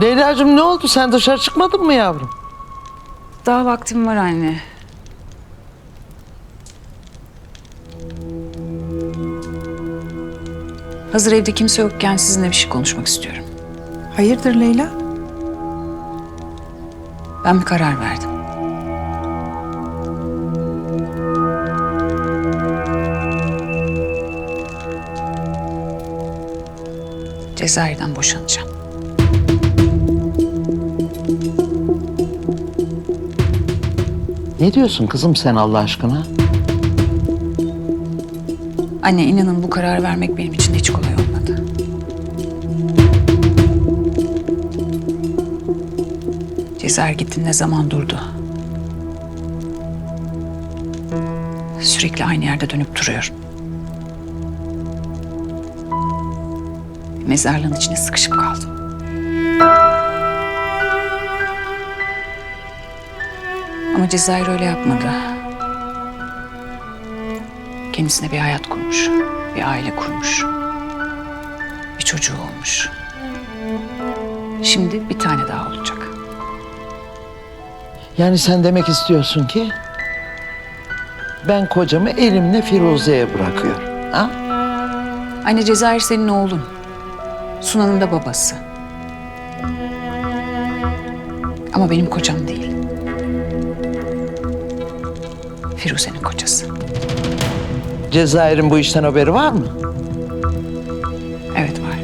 Leyla'cığım ne oldu? Sen dışarı çıkmadın mı yavrum? Daha vaktim var anne. Hazır evde kimse yokken sizinle bir şey konuşmak istiyorum. Hayırdır Leyla? Ben bir karar verdim. Cezayir'den boşanacağım. Ne diyorsun kızım sen Allah aşkına? Anne inanın bu karar vermek benim için hiç kolay olmadı. Cezayir gitti ne zaman durdu. Sürekli aynı yerde dönüp duruyorum. Mezarlığın içine sıkışıp kaldım. Ama Cezayir öyle yapmadı. Kendisine bir hayat kurmuş, bir aile kurmuş. Bir çocuğu olmuş. Şimdi bir tane daha olacak. Yani sen demek istiyorsun ki ben kocamı elimle Firuze'ye bırakıyorum. Ha? Anne Cezayir senin oğlun. Sunan'ın da babası. Ama benim kocam değil. Firuze'nin kocası. Cezayir'in bu işten haberi var mı? Evet var.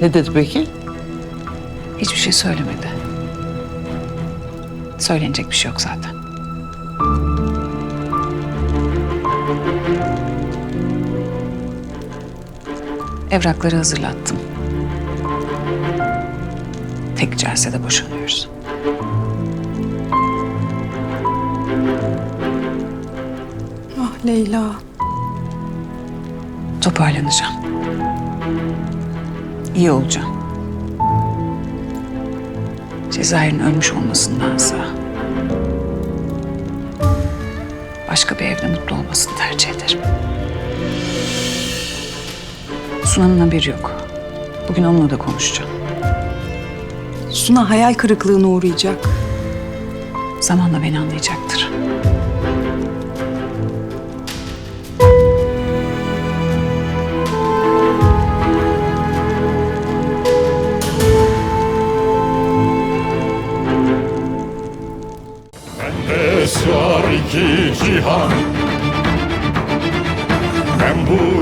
Ne dedi peki? Hiçbir şey söylemedi. Söylenecek bir şey yok zaten. Evrakları hazırlattım. Tek celsede boşanıyoruz. Ah Leyla. Toparlanacağım. İyi olacağım. Cezayir'in ölmüş olmasındansa... ...başka bir evde mutlu olmasını tercih ederim. Sunan'ın haberi yok. Bugün onunla da konuşacağım. Suna hayal kırıklığına uğrayacak. Zamanla beni anlayacaktır. Bende sığar iki cihan Ben bu